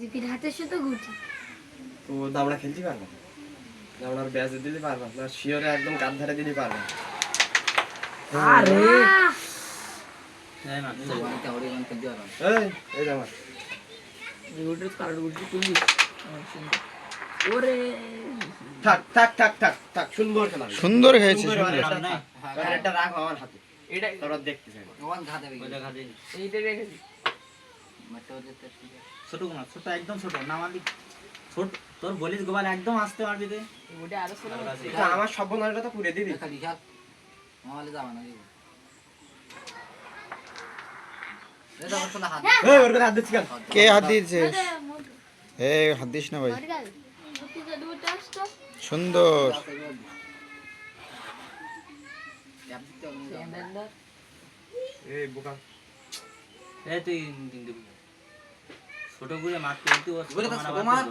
জিপির হাতের সাথে গুটি। তো দামড়া খেলতে পারবে? দামড়ার ব্যাজ দিতে পারবে? না শিওরে একদম কাঁধ ধারে দিতে পারবে? আরে! হ্যাঁ সুন্দর হয়েছে। সুন্দর হয়েছে সুন্দর সুন্দর। এটা থাক। কারণ এটা রাখ আমার হাতে। এটা তোরা দেখতে ছোট কোনা ছোট একদম ছোট। নামালি ছোট তোর বলিস গোপাল একদম আসতে পারবি তে ওটা আরও ছোট এটা আমার সর্বনাশটা তো পুরে দিবি। কে হাত দিয়েছে? এ হাত দিস না ভাই। সুন্দর। এই বোকা। এই তুই ছোট করে মারতে তুই ও ছোট মারা।